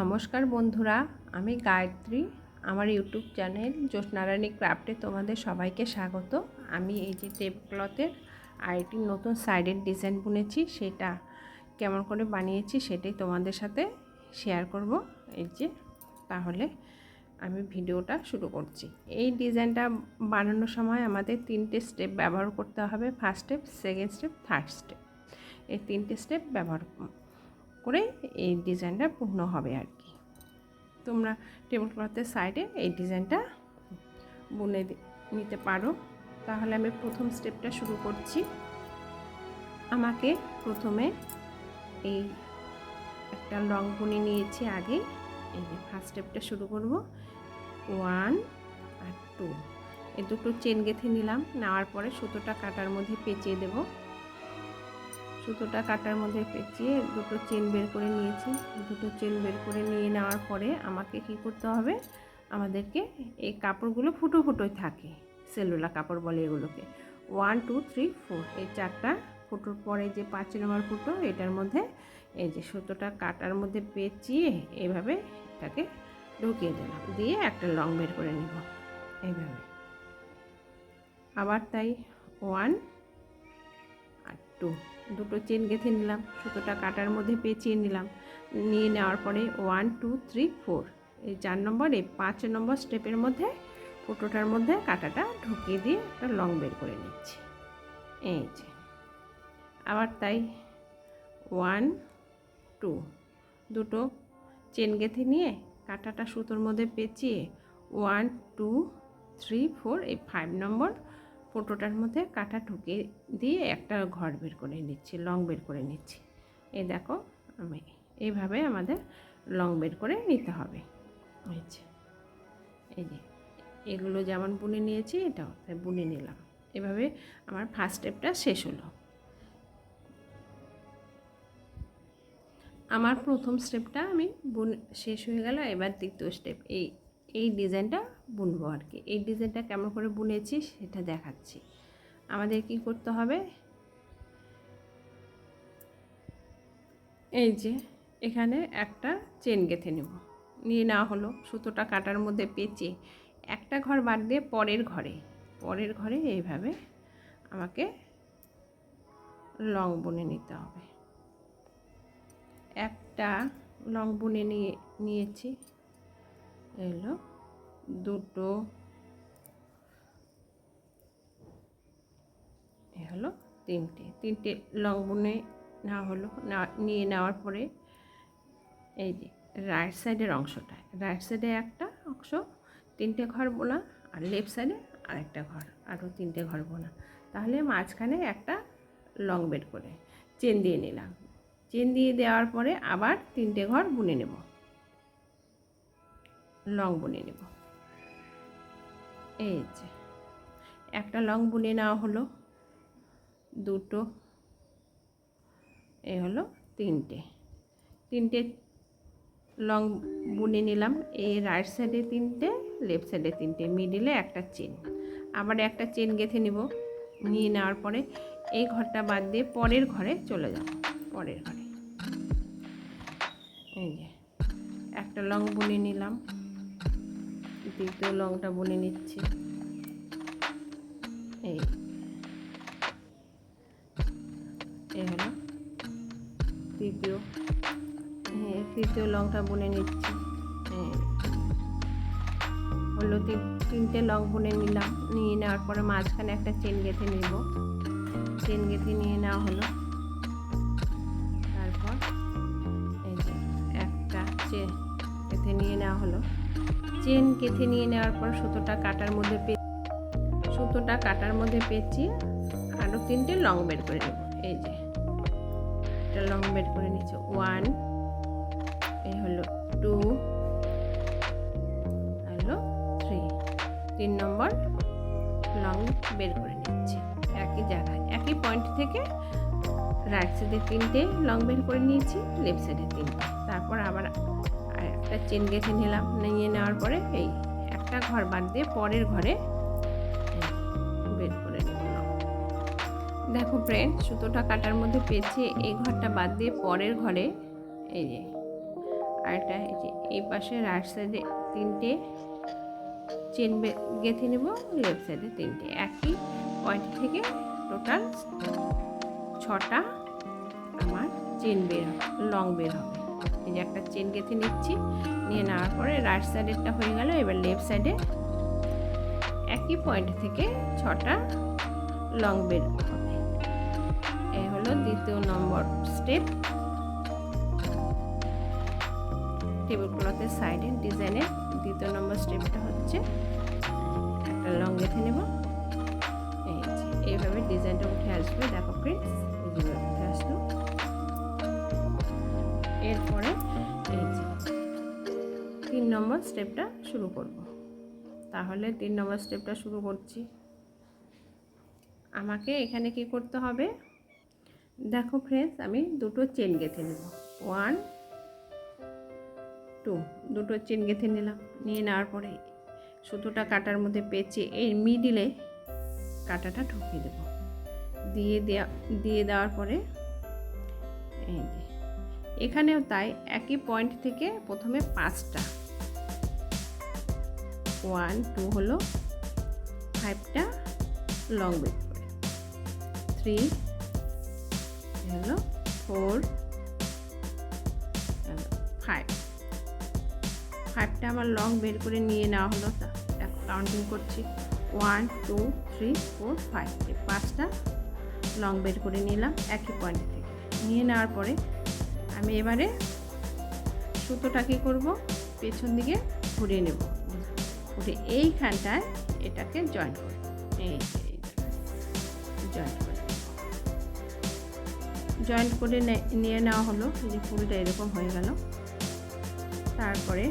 নমস্কার বন্ধুরা, আমি গায়ত্রী। আমার ইউটিউব চ্যানেল জ্যোৎস্নারানী ক্রাফটে তোমাদের সবাইকে স্বাগত। আমি এই যে টেপ ক্লথের আরেকটি নতুন সাইডের ডিজাইন বুনেছি, সেটা কেমন করে বানিয়েছি সেটাই তোমাদের সাথে শেয়ার করব। এই যে, তাহলে আমি ভিডিওটা শুরু করছি। এই ডিজাইনটা বানানোর সময় আমাদের তিনটে স্টেপ ব্যবহার করতে হবে। First step, second step, third step. এই তিনটে স্টেপ ব্যবহার করে এই ডিজাইনটা পূর্ণ হবে আর কি। তোমরা টেবিল ক্লথের সাইডে এই ডিজাইনটা বুনে নিতে পারো। তাহলে আমি প্রথম স্টেপটা শুরু করছি। আমাকে প্রথমে এই একটা লং বুনে নিয়েছি আগে। এই যে ফার্স্ট স্টেপটা শুরু করব। ওয়ান আর টু এই দুটো চেন গেঁথে নিলাম। নেওয়ার পরে সুতোটা কাটার মধ্যে পেঁচিয়ে দেবো। সুতোটা কাটার মধ্যে পেঁচিয়ে দুটো চেন বের করে নিয়েছি। দুটো চেন বের করে নিয়ে নেওয়ার পরে আমাকে কি করতে হবে? আমাদেরকে এই কাপড়গুলো ফুটো ফুটোই থাকে, সেলুলা কাপড় বলে এগুলোকে। ওয়ান টু থ্রি ফোর এই চারটা ফুটোর পরে যে পাঁচ নম্বর ফুটো, এটার মধ্যে এই যে সুতোটা কাটার মধ্যে পেঁচিয়ে এইভাবে এটাকে ঢুকিয়ে দিলাম। দিয়ে একটা লং বের করে নিব, এইভাবে। আবার তাই ওয়ান আর টু দুটো চেন গেঁথে নিলাম, সুতোটা কাটার মধ্যে পেঁচিয়ে নিলাম। নিয়ে নেওয়ার পরে ওয়ান টু থ্রি ফোর এই চার নম্বর, এই পাঁচ নম্বর স্টেপের মধ্যে, ফুটোটার মধ্যে কাটাটা ঢুকিয়ে দিয়ে একটা লং বের করে নিচ্ছি। এই যে। আবার তাই ওয়ান টু দুটো চেন গেঁথে নিয়ে কাটাটা সুতোর মধ্যে পেঁচিয়ে ওয়ান টু থ্রি ফোর এই ফাইভ নম্বর ফোটোটার মধ্যে কাটা ঢুকিয়ে দিয়ে একটা ঘর বের করে নিচ্ছি, লং বের করে নিচ্ছি। এই দেখো, আমি এইভাবে আমাদের লং বের করে নিতে হবে। হয়েছে এই যে, এগুলো যেমন বুনে নিয়েছি, এটাও তাই বুনে নিলাম। এভাবে আমার ফার্স্ট স্টেপটা শেষ হলো। আমার প্রথম স্টেপটা আমি বুন, শেষ হয়ে গেল, এবার দ্বিতীয় স্টেপ এই এই ডিজাইনটা বুনবো আর কি এই ডিজাইনটা কেমন করে বুনেছি সেটা দেখাচ্ছি। আমাদের কি করতে হবে? এই যে, এখানে একটা চেন গেঁথে নেব। নিয়ে নেওয়া হলো সুতোটা কাটার মধ্যে পেঁচে একটা ঘর বাদ দিয়ে পরের ঘরে। পরের ঘরে এইভাবে আমাকে লং বুনে নিতে হবে। একটা লং বুনে নিয়ে, নিয়েছি। এলো দুটো, এ হলো তিনটে তিনটে লং বুনে নেওয়া হলো নিয়ে নেওয়ার পরে এই যে রাইট সাইডের অংশটা রাইট সাইডে একটা অংশ, তিনটে ঘর বোনা, আর লেফট সাইডে আরেকটা ঘর, আরও তিনটে ঘর বোনা। তাহলে মাঝখানে একটা লং বেড করে চেন দিয়ে নিলাম। চেন দিয়ে দেওয়ার পরে আবার তিনটে ঘর বুনে নেব। লং বুনে নেব। এই যে, একটা লং বুনে নেওয়া হলো, দুটো, এ হলো তিনটে। তিনটে লং বুনে নিলাম এই রাইট সাইডে তিনটে লেফট সাইডে তিনটে মিডিলে একটা চেন আবার একটা চেন গেঁথে নিব, নিয়ে নেওয়ার পরে এই ঘরটা বাদ দিয়ে পরের ঘরে চলে যাব, পরের ঘরে। এই যে, একটা লং বুনে নিলাম। দ্বিতীয় লংটা বুনে নিচ্ছি। এই। এই হলো তৃতীয়। হ্যাঁ তৃতীয় লংটা বুনে নিচ্ছি। হ্যাঁ হলো তিনটে লং বুনে নিলাম, নিয়ে নেওয়ার পরে মাঝখানে একটা চেন গেঁথে নিব। চেন গেঁথে নিয়ে নেওয়া হলো। তারপর এই যে একটা চেন গেঁথে নিয়ে নেওয়া হলো। চেন কেটে নিয়ে নেওয়ার পর সুতোটা কাটার মধ্যে সুতোটা কাটার মধ্যে পেঁচিয়ে আরও তিনটে লং বের করে নেব। এই যে, একটা লং বের করে নিচ্ছে। ওয়ান, এই হলো টু হলো থ্রি। তিন নম্বর লং বের করে নিচ্ছি। একই জায়গায়, একই পয়েন্ট থেকে রাইট সাইডে তিনটে লং বের করে নিয়েছি, লেফট সাইডে তিনটে। তারপর আবার একটা চেন গেঁথে নিলাম, নিয়ে নেওয়ার পরে এই একটা ঘর বাদ দিয়ে পরের ঘরে বের করে দেখো ফ্রেন্ড সুতোটা কাটার মধ্যে পেয়েছি, এই ঘরটা বাদ দিয়ে পরের ঘরে এই যে, আর এটা এই যে, এই পাশে রাইট সাইডে তিনটে চেন গেঁথে নেব লেফট সাইডে তিনটে। একই পয়েন্ট থেকে টোটাল ছটা আমার চেন বের লং বের হবে। এই যে একটা চেন গেঁথে নিচ্ছি, নিয়ে নেওয়ার পরে রাইট সাইডেরটা হয়ে গেল, এবার লেফট সাইডে একই পয়েন্ট থেকে ছটা লং বের হবে। এই হলো দ্বিতীয় নম্বর স্টেপ টেবিল ক্লথের সাইডে ডিজাইনের দ্বিতীয় নম্বর স্টেপটা হচ্ছে, একটা লং গেঁথে নেব। এইভাবে ডিজাইনটা উঠে আসবে। দেখো ফ্রেন্ডস এইভাবে উঠে আসলো। এরপরে এই যে তিন নম্বর স্টেপটা শুরু করব। তাহলে তিন নম্বর স্টেপটা শুরু করছি। আমাকে এখানে কি করতে হবে? দেখো ফ্রেন্ডস আমি দুটো চেন গেঁথে নেব। ওয়ান টু দুটো চেন গেঁথে নিলাম। নিয়ে নেওয়ার পরে সুতোটা কাটার মধ্যে পেঁচে এই মিডিলে কাটাটা ঢুকিয়ে দেব। দিয়ে দেওয়া দিয়ে দেওয়ার পরে এই যে এখানেও তাই একই পয়েন্ট থেকে প্রথমে পাঁচটা। ওয়ান টু হলো ফাইভটা লং বেড করে। থ্রি হলো ফোর ফাইভ ফাইভটা আমার লং বের করে নিয়ে নেওয়া হলো কাউন্টিং করছি। One two three four five পাঁচটা লং বের করে নিলাম একই পয়েন্ট থেকে। নিয়ে নেওয়ার পরে আমি এবারে সুতোটা কী করব? পেছন দিকে ঘুরিয়ে নেব। ঘুরে এইখানটায় এটাকে জয়েন করব এই জয়েন্ট করে। জয়েন্ট করে নিয়ে নেওয়া হলো। যে ফুলটা এরকম হয়ে গেল। তারপরে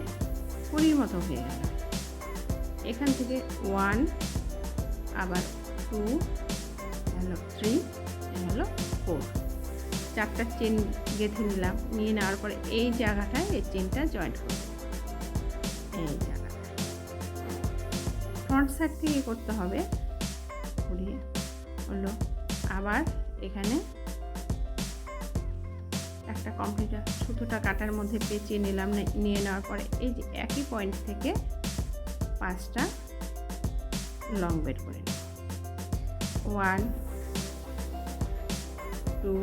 কুড়ির মতো হয়ে গেল। এখান থেকে ওয়ান আবার টু হলো থ্রি হলো ফোর চারটা চেন গেঁথে নিলাম। নিয়ে নেওয়ার পরে এই জায়গাটায় এই চেনটা জয়েন্ট করব। এই জায়গাটা ফ্রন্ট সাইড থেকে করতে হবে। ঘুরিয়ে হলো। আবার এখানে একটা কমপ্লিটার সুতোটা কাটার মধ্যে পেঁচিয়ে নিলাম। নিয়ে নেওয়ার পরে এই যে একই পয়েন্ট থেকে পাঁচটা লং বের করে ওয়ান টু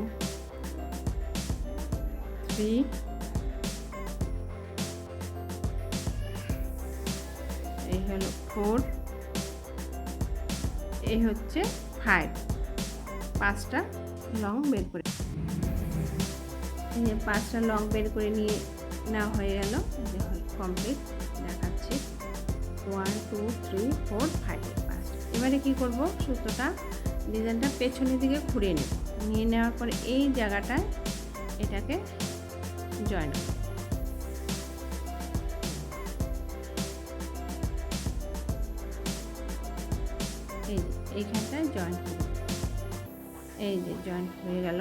থ্রি এই হলো ফোর এই হচ্ছে ফাইভ পাঁচটা লং বের করে এই পাঁচটা লং বের করে নিয়ে নেওয়া হয়ে গেল। কমপ্লিট দেখাচ্ছি। One two three four five পাঁচ এবারে কি করব? সুতোটা ডিজাইনটা পেছনের দিকে ঘুরিয়ে নেব। নিয়ে নেওয়ার পরে এই জায়গাটায় এটাকে জয়েন করব এই এইখানটায় জয়েন করব এই যে জয়েন্ট হয়ে গেল।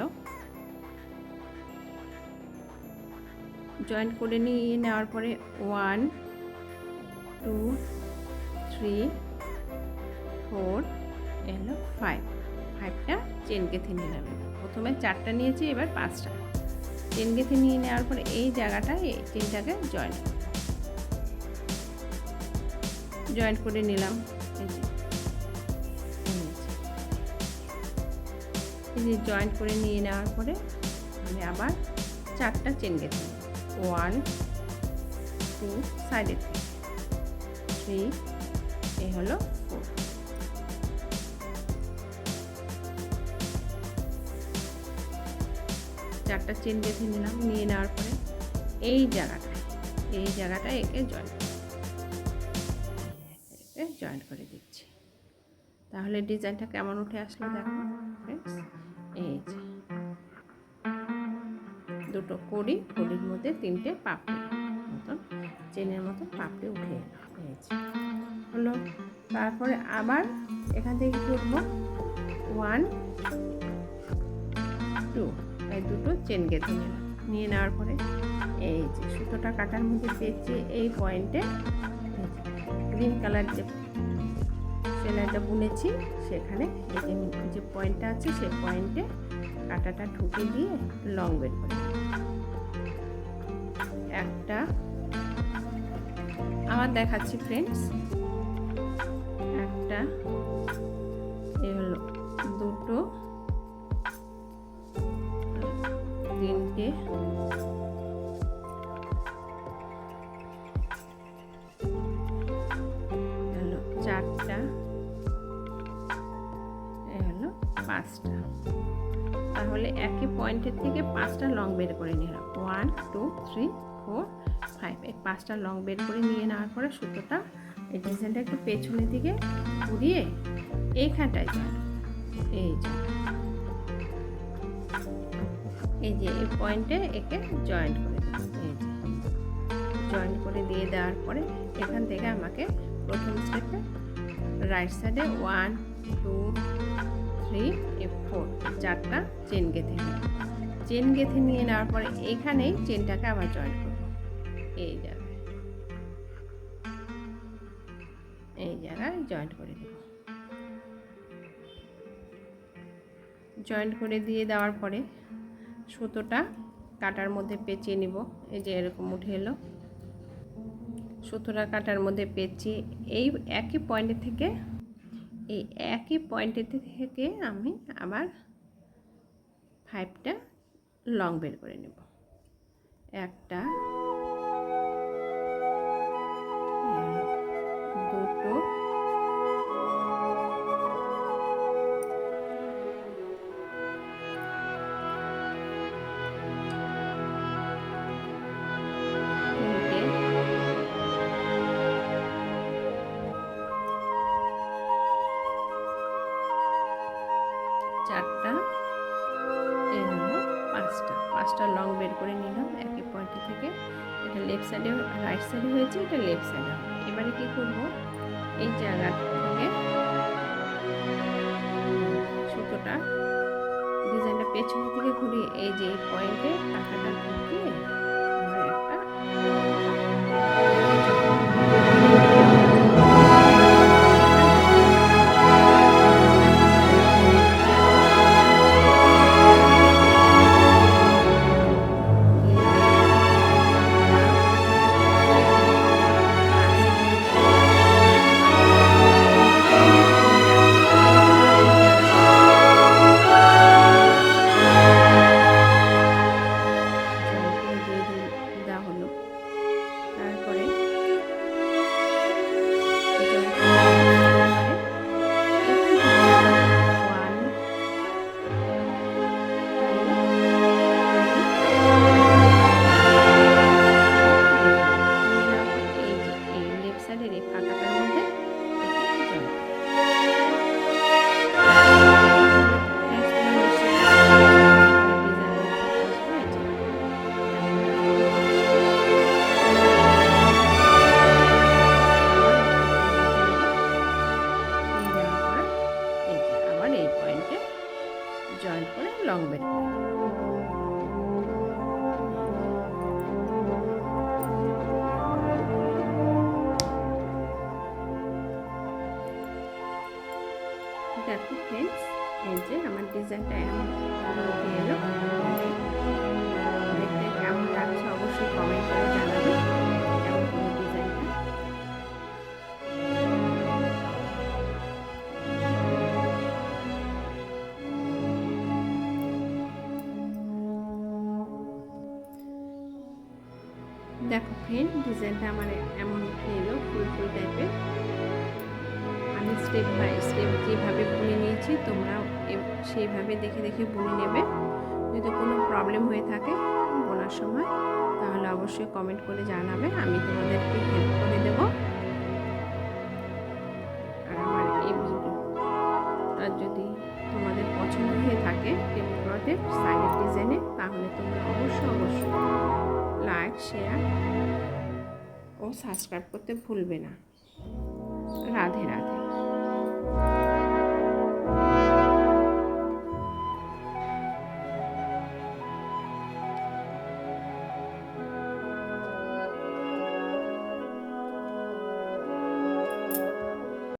জয়েন্ট করে নিয়ে নেওয়ার পরে ওয়ান টু থ্রি ফোর এলো ফাইভ ফাইভটা চেন গেঁথে নিলাম। প্রথমে চারটা নিয়েছি, এবার পাঁচটা। চেন গেঁথে নিয়ে নেওয়ার পরে এই জায়গাটায় এই চেনটাকে জয়েন্ট জয়েন্ট করে নিলাম। এই যে জয়েন্ট করে নিয়ে নেওয়ার পরে আমি আবার চারটা চেন গেঁথে ওয়ান টু সাইডে থেকে থ্রি এই হলো চারটা চেন বেঁধে নিলাম, নিয়ে নেওয়ার পরে এই জায়গাটায় এই জায়গাটায় একে জয়েন্ট একে জয়েন করে দিচ্ছি। তাহলে ডিজাইনটা কেমন উঠে আসলো দেখো এই যে। দুটো কড়ি, কড়ির মধ্যে তিনটে পাপড়ি, মতন চেনের মতো পাপড়ি উঠে এসেছে হলো, তারপরে আবার এখান থেকে কী করব ওয়ান টু এই দুটো চেন গেঁথে নিলাম নিয়ে নেওয়ার পরে এই যে সুতোটা কাটার মধ্যে পেয়েছি এই পয়েন্টে গ্রিন কালার যে সেলাইটা বুনেছি, সেখানে এই যে যে পয়েন্টটা আছে, সেই পয়েন্টে কাটাটা ঢুকে দিয়ে লং বের করে একটা আবার দেখাচ্ছি ফ্রেন্ডস একটা পয়েন্টের থেকে পাঁচটা লং বের করে নিলাম। One two three four five এই পাঁচটা লং বের করে নিয়ে নেওয়ার পরে সুতোটা এই ডিজাইনটা একটু পেছনের দিকে ঘুরিয়ে এইখানটায় জয়েন এই যে। এই যে এই পয়েন্টে একে জয়েন্ট করে এই যে। জয়েন্ট করে দিয়ে দেওয়ার পরে এখান থেকে আমাকে প্রথম স্টেপে রাইট সাইডে ওয়ান টু থ্রি এ ফোর চারটা চেন গেঁথে নিই চেন গেঁথে নিয়ে নেওয়ার পরে এখানেই চেনটাকে আবার জয়েন করব। এই জায়গায়। এই জায়গায় জয়েন্ট করে দেব। জয়েন্ট করে দিয়ে দেওয়ার পরে সুতোটা কাটার মধ্যে পেঁচিয়ে নিব। এই যে এরকম উঠে এলো। সুতোটা কাটার মধ্যে পেঁচিয়ে এই একই পয়েন্ট থেকে, এই একই পয়েন্টের থেকে আমি আবার ফাইভটা লং বের করে নেব। একটা সাইডে হয়েছে, এটা লেফট সাইডে এবারে কি করব? এই জায়গা থেকে সুতোটা ডিজাইনটা পেছনের দিকে ঘুরিয়ে, এই যে পয়েন্টে টাকাটা ঢুকিয়ে দেখো ফ্রেন্ডস এই যে আমার ডিজাইনটা এমন এলো দেখতে কেমন লাগছে অবশ্যই কমেন্ট করে দেখো ফ্রেন্ড ডিজাইনটা আমার এমন উঠে এলো, ফুল ফুল টাইপের আমি স্টেপ বাই স্টেপ যেভাবে বুনে নিয়েছি, তোমরাও এ- সেইভাবে দেখে দেখে বুনে নেবে। যদি কোনো প্রবলেম হয়ে থাকে বোনার সময়, তাহলে অবশ্যই কমেন্ট করে জানাবে, আমি তোমাদেরকে হেল্প করে দেব। আর আমার এই ভিডিওটা যদি তোমাদের পছন্দ হয়ে থাকে টেবিলক্লথের সাইডের ডিজাইনে তাহলে তোমরা অবশ্যই অবশ্যই লাইক শেয়ার ও সাবস্ক্রাইব করতে ভুলবে না। রাধে রাধে।